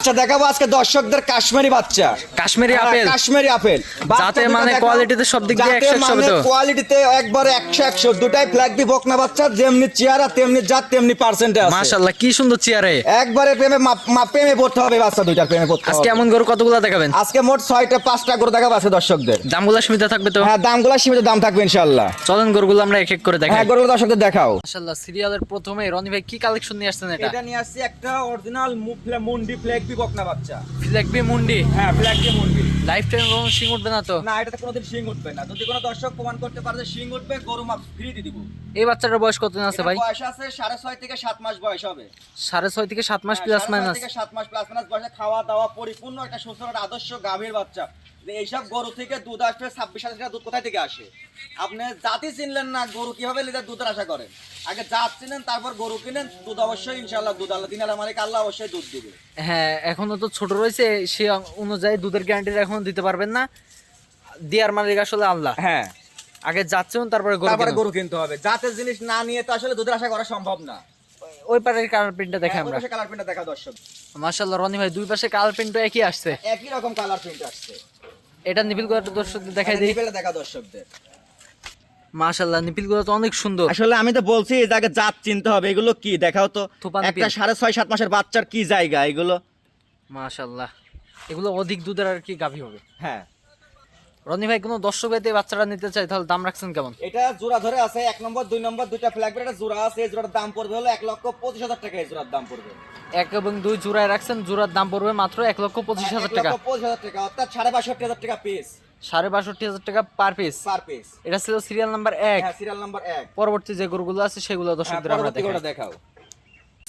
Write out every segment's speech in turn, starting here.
বাচ্চা দেখাবো আজকে দর্শকদের কাশ্মীরি বাচ্চা। কাশ্মীরি হ্যাঁ, আপেল। কাশ্মীরি আপেল। যাতে মানে কোয়ালিটিতে সব দিক দিয়ে যাতে 100 হবে মানে তো? কোয়ালিটিতে একবারে একশো একশো। দুটাই ফ্ল্যাগ বি বকনা বাচ্চা যেমনি চেহারা তেমনি জাত তেমনি পার্সেন্টে আছে। মাশাআল্লাহ কি সুন্দর চেয়ারে। একবারে প্রেমে প্রেমে পড়তে হবে বাচ্চা দুইটার প্রেমে পড়তে আজকে এমন গরু কতগুলো দেখাবেন? আজকে মোট ছয়টা পাঁচটা করে দেখাবো আছে দর্শকদের। দামগুলো সীমিত থাকবে তো? হ্যাঁ দামগুলো সীমিত দাম থাকবে ইনশাল্লাহ চলেন গরুগুলো আমরা এক এক করে দেখাই। হ্যাঁ গরুগুলো দর্শকদের দেখাও। মাশাআল্লাহ সিরিয়ালের প্রথমে রনি ভাই কি কালেকশন নিয়ে আসছেন এটা? এটা নিয়ে আসছি একটা অরিজিনাল মুন্ডি ফ্ল্যাগ বি বকনা বাচ্চা। ফ্ল্যাগবি মুন্ডি? হ্যাঁ ফ্ল্যাগবি মুন্ডি। লাইফ টাইম কোনো সিং উঠবে না তো? না এটাতে কোনোদিন শিং উঠবে না। যদি কোনো দর্শক প্রমাণ করতে পারে যে শিং উঠবে গরু মাপ ফ্রি দিয়ে দিব। এই বাচ্চাটার বয়স কতদিন আছে ভাই? বয়স আছে সাড়ে ছয় থেকে সাত মাস বয়স হবে। সাড়ে ছয় থেকে সাত মাস হ্যাঁ, প্লাস সাড়ে মাইনাস সাত মাস প্লাস মাইনাস বয়সে খাওয়া দাওয়া পরিপূর্ণ একটা সুস্থ একটা আদর্শ গাভীর বাচ্চা। এইসব গরু থেকে দুধ আসবে ছাব্বিশ হাজার টাকা দুধ কোথায় থেকে আসে? আপনি জাতি চিনলেন না গরু কীভাবে লিটার দুধের আশা করেন? আগে জাত চিনেন তারপর গরু কিনেন দুধ অবশ্যই ইনশাল্লাহ দুধ আল্লাহ দিন আল্লাহ মালিক আল্লাহ অবশ্যই দুধ দিবে। হ্যাঁ এখনও তো ছোট রয়েছে সে অনুযায়ী দুধের গ্যারান্টি এখনও দিতে পারবেন না। দেওয়ার মালিক আসলে আল্লাহ। হ্যাঁ। আগে যাচ্ছেন তারপরে গরু তারপরে গরু কিনতে হবে। জাতের জিনিস না নিয়ে তো আসলে দুধের আশা করা সম্ভব না। ওই পারের কালার প্রিন্টটা দেখে আমরা। কালার প্রিন্টটা দেখা দর্শক। মাশাআল্লাহ রনি ভাই দুই পাশে কালার প্রিন্টও একই আসছে। একই রকম কালার প্রিন্ট আসছে। এটা নিপিলগুলো দর্শকদের দেখাই দিই। নিপেলে দেখা দর্শকদের। মাশাল্লাহ নিপিলগুলো তো অনেক সুন্দর। আসলে আমি তো বলছি এই জায়গায় জাত চিনতে হবে এগুলো কি? দেখাও তো। একটা সাড়ে ছয় সাত মাসের বাচ্চার কি জায়গা এগুলো? মাশাল্লাহ এগুলো অধিক দুধের আর কি গাভী হবে। হ্যাঁ। রনি ভাই কোনো দর্শক নিতে চাই তাহলে দাম রাখছেন কেমন? এটা জোড়া ধরে আছে এক নম্বর দুই নম্বর দুইটা ফ্ল্যাগ একটা জোড়া আছে এই জোড়ার দাম পড়বে হলো এক লক্ষ পঁচিশ হাজার টাকা এই জোড়ার দাম পড়বে। এক এবং দুই জোড়ায় রাখছেন জোড়ার দাম পড়বে মাত্র এক লক্ষ পঁচিশ হাজার টাকা। পঁচিশ হাজার টাকা অর্থাৎ সাড়ে বাষট্টি হাজার টাকা পিস সাড়ে বাষট্টি হাজার টাকা পার পিস পার পিস এটা ছিল সিরিয়াল নাম্বার এক। হ্যাঁ সিরিয়াল নাম্বার এক। পরবর্তী যে গরুগুলো আছে সেগুলো হ্যাঁ, দর্শকদের আমরা দেখাও।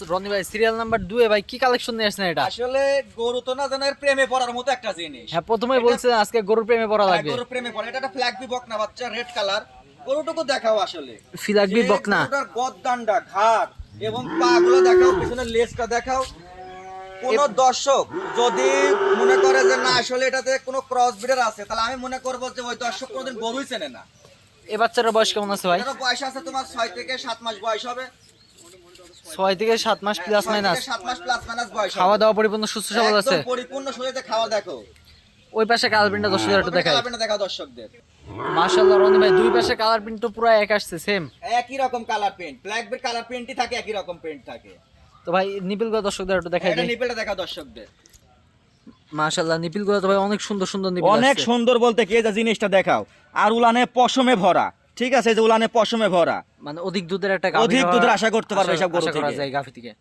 রনি ভাই সিরিয়াল নাম্বার দুয়ে ভাই কি কালেকশন নিয়ে আসছেন এটা? আসলে গরু তো না যেন এর প্রেমে পড়ার মতো একটা জিনিস। হ্যাঁ প্রথমেই বলছেন আজকে গরুর প্রেমে পড়া হ্যাঁ, লাগবে। গরু প্রেমে পড়ে। এটা একটা ফ্ল্যাগ বি বকনা বাচ্চা রেড কালার গরুটুকু দেখাও আসলে। ফিলাকবি যে বকনা গরুটার গদ্দানটা ঘাট এবং পাগুলো দেখাও পিছনের লেজটা দেখাও। কোন দর্শক যদি মনে করে যে না আসলে এটাতে কোনো ক্রস ব্রিডার আছে তাহলে আমি মনে করব যে ওই দর্শক কোনোদিন গরুই চেনে না। এ বাচ্চাটার বয়স কেমন আছে ভাই? বয়স আছে তোমার ছয় থেকে সাত মাস বয়স হবে। ছয় থেকে সাত মাস প্লাস মাইনাস সাত মাস প্লাস মাইনাস বয়স খাওয়া দাওয়া পরিপূর্ণ সুস্থ সবল আছে? পরিপূর্ণ শরীরে খাওয়া দেখো। ওই পাশে কালার প্রিন্টটা দর্শকদের একটু দেখাই। কালার দেখাও দর্শকদের। মাশাআল্লাহ রনি ভাই দুই পাশে কালার প্রিন্ট তো পুরো এক আসছে সেম একই রকম colour print black bed colour প্রিন্টই থাকে একই রকম প্রিন্ট থাকে। তো ভাই নিপিলগুলো দর্শকদের একটু দেখাই দিই। নিপেলটা দেখাও দর্শকদের। মাশাআল্লাহ নিপিলগুলো তো ভাই অনেক সুন্দর সুন্দর নিপিল অনেক সুন্দর বলতে কি যে জিনিসটা দেখাও। আর উলানে পশমে ভরা। ঠিক আছে যে উলানে পশমে ভরা। মানে অধিক দুধের একটা অধিক দুধের আশা করতে পারবে এসব গরু থেকে। যায় গাভী থেকে।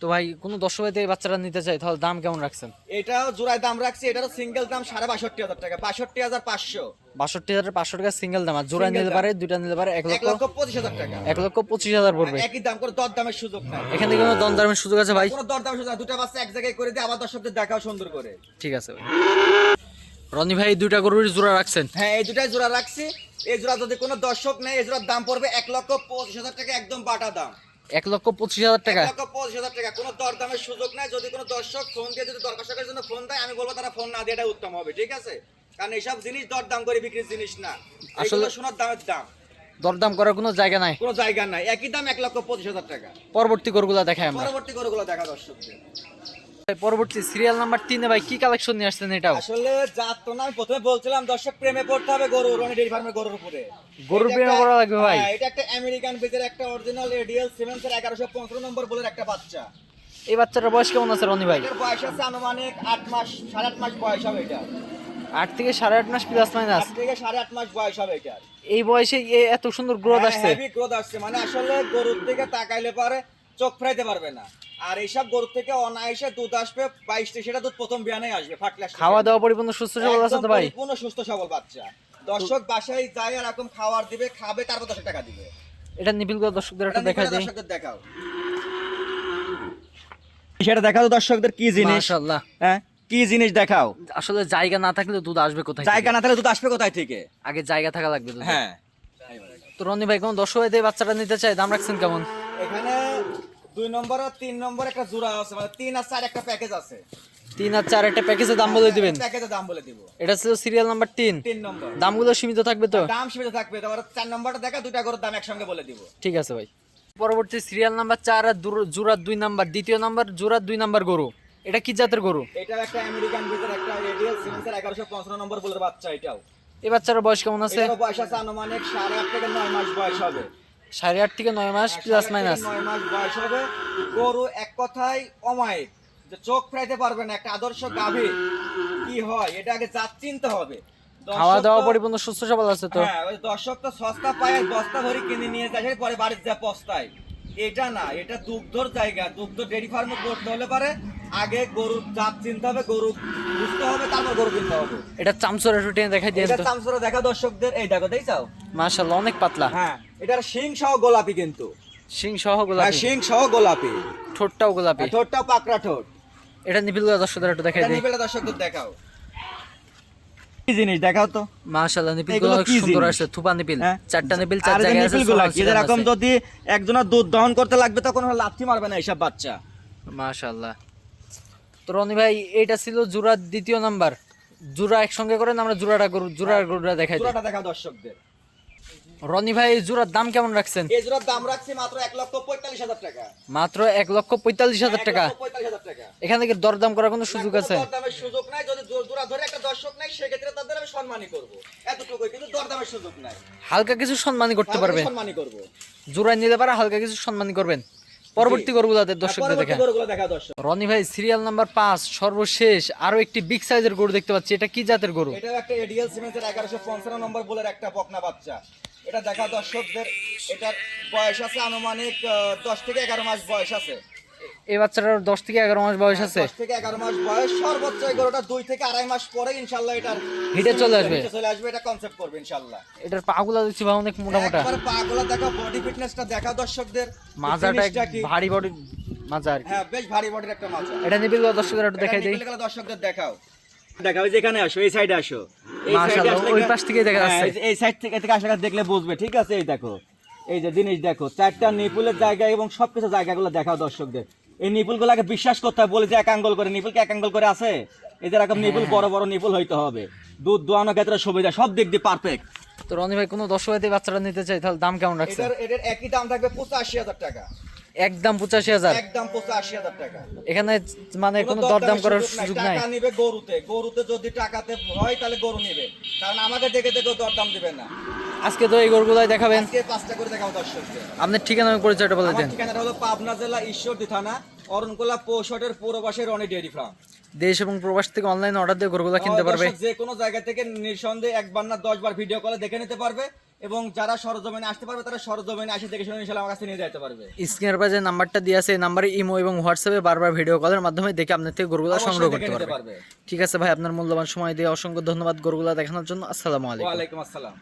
তো ভাই কোন দর্শক ভাইতে এই বাচ্চারা নিতে চাই তাহলে দাম কেমন রাখছেন? এটাও জোড়ায় দাম রাখছি এটারও সিঙ্গেল দাম সাড়ে বাষট্টি হাজার টাকা বাষট্টি হাজার পাঁচশো। বাষট্টি হাজার পাঁচশো টাকা সিঙ্গেল দাম আর জোড়া নিতে পারে দুইটা নিতে পারে এক লক্ষ পঁচিশ হাজার টাকা। এক লক্ষ পঁচিশ হাজার পড়বে। একই দাম করে দর দামের সুযোগ নাই। এখান থেকে কোনো দমদামের সুযোগ আছে ভাই? কোনো দর দামের সুযোগ। দুটা বাচ্চা এক জায়গায় করে দিয়ে আবার দর্শকদের দেখাও সুন্দর করে। ঠিক আছে ভাই। রনি ভাই দুইটা গরুর জোড়া রাখছেন? হ্যাঁ এই দুটাই জোড়া রাখছি। এই জোড়া যদি কোনো দর্শক এই জোড়ার দাম পড়বে এক লক্ষ পঁচিশ হাজার টাকা একদম বাটা দাম। এক লক্ষ পঁচিশ হাজার টাকা? এক লক্ষ পঁচিশ হাজার টাকা। কোনো দর দামের সুযোগ নাই যদি কোনো দর্শক ফোন দিয়ে যদি দরকার জন্য ফোন দেয় আমি বলব তারা ফোন না দিয়ে এটা উত্তম হবে ঠিক আছে? কারণ এইসব জিনিস দর দাম করে বিক্রির জিনিস না। আসলে সোনার দামের দাম। দরদাম করার কোনো জায়গা নাই? কোনো জায়গা নাই। একই দাম এক লক্ষ পঁচিশ হাজার টাকা। পরবর্তী গরুগুলা আমরা। পরবর্তী গরুগুলো দেখা দর্শকদের। পরবর্তী সিরিয়াল নাম্বার তিনে ভাই কি কালেকশন নিয়ে আসছেন এটাও? আসলে জাত তো না আমি প্রথমে বলছিলাম দর্শক প্রেমে পড়তে হবে গরু রনি ডেইরি ফার্মের গরুর উপরে। গরুর প্রেমে পড়া লাগবে ভাই। হ্যাঁ, এটা একটা আমেরিকান বিজের একটা অরিজিনাল এডিএল সিমেন্সের এগারোশো পনেরো নম্বর বলে একটা বাচ্চা। এই বাচ্চাটার বয়স কেমন আছে রনি ভাই? এটার বয়স আছে আনুমানিক আট মাস সাড়ে আট মাস বয়স হবে এটা। আট থেকে সাড়ে আট মাস প্লাস মাইনাস আট থেকে সাড়ে আট মাস বয়স হবে এটার। এই বয়সে এত সুন্দর গ্রোথ আসছে। হেভি গ্রোথ আসছে। মানে আসলে গরুর দিকে তাকাইলে পরে চোখ ফেরাইতে পারবে না। আর এইসব গরুর থেকে অনায়াসে দুধ আসবে বাইশ সেটা দুধ প্রথম বিয়ানেই আসবে ফাটলে খাওয়া দাওয়া পরিপূর্ণ সুস্থ সবল আছে তো ভাই? পরিপূর্ণ সুস্থ সবল বাচ্চা। দর্শক বাসায় যায় আর এরকম খাবার দিবে খাবে তারপর দশ টাকা দিবে। এটা গুলো দর্শকদের একটু দেখাই নিবে দিই। দর্শকদের দেখাও। সেটা দেখাও দর্শকদের কি মাশাআল্লাহ। হ্যাঁ কি জিনিস দেখাও? আসলে জায়গা না থাকলে দুধ আসবে কোথায় জায়গা না থাকলে দুধ আসবে কোথায় থেকে? আগে জায়গা থাকা লাগবে হ্যাঁ। তো রনি ভাই কোন দর্শক বাচ্চাটা নিতে চাই দাম রাখছেন কেমন? এখানে দুই নম্বর আর তিন নম্বর একটা জোড়া আছে মানে তিন আর চার একটা প্যাকেজ আছে। তিন আর চার একটা প্যাকেজের দাম বলে দিবেন? প্যাকেজের দাম বলে দিব। এটা ছিল সিরিয়াল নাম্বার তিন। তিন নম্বর। দামগুলো সীমিত থাকবে তো? দাম সীমিত থাকবে তারপর চার নম্বরটা দেখা দুইটা করে দাম একসঙ্গে বলে দিব। ঠিক আছে ভাই। পরবর্তী সিরিয়াল নাম্বার চার আর জোড়ার দুই নাম্বার দ্বিতীয় নাম্বার জোড়ার দুই নাম্বার গরু। এটা কি জাতের গরু? এটাও একটা আমেরিকান ব্রিজের একটা রেডিয়াল সিমেন্সের এগারোশো পঞ্চান্ন নম্বর বলের বাচ্চা এটাও। এই বাচ্চার বয়স কেমন আছে? এটারও বয়স আছে আনুমানিক সাড়ে আট থেকে নয় মাস বয়স হবে। সাড়ে আট থেকে নয় মাস প্লাস মাইনাস নয় মাস বয়স হবে। গরু এক কথায় অমায়িক। যে চোখ ফেরাইতে পারবে না একটা আদর্শ গাভী। কি হয়? এটা আগে জাত চিনতে হবে। খাওয়া দাওয়া পরিপূর্ণ সুস্থ সবল আছে তো। হ্যাঁ ওই দর্শক তো সস্তা পায় বস্তা ভরি কিনে নিয়ে যায় পরে বাড়ির যা পস্তায় এটা না এটা দুগ্ধর জায়গা। দুগ্ধ ডেরি ফার্মে করতে হলে পারে আগে গরুর জাত চিনতে হবে গরু বুঝতে হবে তারপর গরু কিনতে হবে। এটা চামচুর একটু টেনে দেখাই দিয়ে এটা চামচুরা দেখা দর্শকদের এই দেখো দেখছাও মাশাআল্লাহ অনেক পাতলা। হ্যাঁ এটার শিং সহ গোলাপি কিন্তু। শিং সহ হ্যাঁ শিং সহ গোলাপি। ঠোঁটটাও গোলাপি। আর ঠোঁটটা পাকড়া ঠোঁট। এটা দর্শকদের একটু দেখাই দিই। নিবেলে দর্শকদের দেখাও। কি জিনিস দেখাও তো? মাশাআল্লাহ সুন্দর? আছে থুপা নিপিল। হ্যাঁ? চারটা নিপিল চার জায়গায় আছে নিপিলগুলা কি? এরকম যদি একজনের দুধ দহন করতে লাগবে তখন লাথি মারবে না এইসব বাচ্চা। মাশাআল্লাহ। তো রনি ভাই এটা ছিল জুরার দ্বিতীয় নাম্বার। জুরা একসঙ্গে করেন আমরা জুরাটা গরু জুরার গরুটা দেখাই দিই। জোড়াটা দেখাও দর্শকদের। রনি ভাই এই জুরার দাম কেমন রাখছেন? এই জোড়ার দাম রাখছি মাত্র এক লক্ষ পঁয়তাল্লিশ হাজার টাকা। মাত্র এক লক্ষ পঁয়তাল্লিশ হাজার টাকা। এখান থেকে দরদাম করার কোনো সুযোগ আছে? দরদামের সুযোগ নাই। যদি জোর- জোড়া ধরে একটা দর্শক নাই সেক্ষেত্রে তাদের আমি সম্মানই করব। এতটুকুই কিন্তু দরদামের সুযোগ নাই। হালকা কিছু সম্মানই করতে পারবেন পারবে। সম্মানই করব। জোড়ায় নিলে পারে হালকা কিছু সম্মানই করবেন। পরবর্তী গরুগুলাতে দর্শকদের দেখা রনি ভাই সিরিয়াল নাম্বার পাঁচ সর্বশেষ আরও একটি বিগ সাইজের গরু দেখতে পাচ্ছি। এটা কি জাতের গরু? এটা একটা এডিএল সিমেন্সের এগারোশো পঞ্চান্ন নম্বর বলের একটা বকনা বাচ্চা। এটা দেখা দর্শকদের এটার বয়স আছে আনুমানিক দশ থেকে এগারো মাস বয়স আছে। এই বাচ্চাটার দশ থেকে এগারো মাস বয়স আছে? দশ থেকে এগারো মাস বয়স সর্বোচ্চ এই গরুটা দুই থেকে আড়াই মাস পরে ইনশাল্লাহ এটার হিটে চলে আসবে। চলে আসবে এটা কনসেপ্ট করবে ইনশাল্লাহ এটার পাগুলা দেখছি ভাই অনেক মোটা মোটা পাগুলো দেখা বডি ফিটনেসটা দেখা দর্শকদের। মাজাটা ভারী বডি মাজা আর হ্যাঁ বেশ ভারী বডির একটা মাজা। এটা নিবিল দর্শকদের একটু দেখাই দেই। দর্শকদের দেখাও। দেখাও এই যে এখানে আসো এই সাইডে আসো। এই সাইডে ওই পাশ থেকেই দেখা হ্যাঁ, যাচ্ছে। এই এই সাইড থেকে থেকে আসলে দেখলে বুঝবে। ঠিক আছে এই দেখো। এই যে জিনিস দেখো চারটা নিপুলের জায়গা এবং সবকিছু জায়গাগুলো দেখাও দর্শকদের। এই নিপুলগুলাকে বিশ্বাস করতে হবে বলে যে এক আঙ্গল করে। নিপুলকে এক আঙ্গল করে আছে? এই যে এরকম নিপুল বড় বড় নিপুল হইতে হবে। দুধ দোয়ানো ক্ষেত্রে সুবিধা সব দিক দিয়ে পারফেক্ট তো রনি ভাই কোনো দশ হাজার বাচ্চারা নিতে চাই তাহলে দাম কেমন রাখছে এটার এটার একই দাম থাকবে পঁচাশি হাজার টাকা। একদম পঁচাশি হাজার। একদম পঁচাশি হাজার টাকা। এখানে মানে কোনো দরদাম করার সুযোগ নাই। টাকা নিবে গরুতে। গরুতে যদি টাকাতে হয় তাহলে গরু নিবে। কারণ আমাকে দেখে দেখে দরদাম দিবে না। আজকে তো এই গরুগুলাই দেখাবেন। আজকে পাঁচটা করে দর্শকদের। আপনার ঠিকানা এবং পরিচয়টা বলে দেন। ঠিকানাটা হলো পাবনা জেলা ঈশ্বরদী থানা অরণকোলা পৌষটের পৌরবাসী রনি ডেয়ারি ফার্ম দেশ এবং প্রবাস থেকে অনলাইন অর্ডার দিয়ে গরুগুলা কিনতে পারবে। যে কোনো জায়গা থেকে নিঃসন্দেহে একবার না দশ বার ভিডিও কলে দেখে নিতে পারবে। এবং যারা সরজমিনে আসতে পারবে তারা সরজমিনে আসে দেখে শুনে ইনশাল্লাহ আমার কাছে নিয়ে যেতে পারবে। স্ক্রিনের পাশে যে নাম্বারটা দিয়ে আছে এই নাম্বারে ইমো এবং হোয়াটসঅ্যাপে বারবার ভিডিও কলের মাধ্যমে দেখে আপনার থেকে গরুগুলা সংগ্রহ করতে পারবে। পারবে। ঠিক আছে ভাই আপনার মূল্যবান সময় দিয়ে অসংখ্য ধন্যবাদ গরুগুলা দেখানোর জন্য। আসসালামু আলাইকুম। ওয়া আলাইকুম আসসালাম।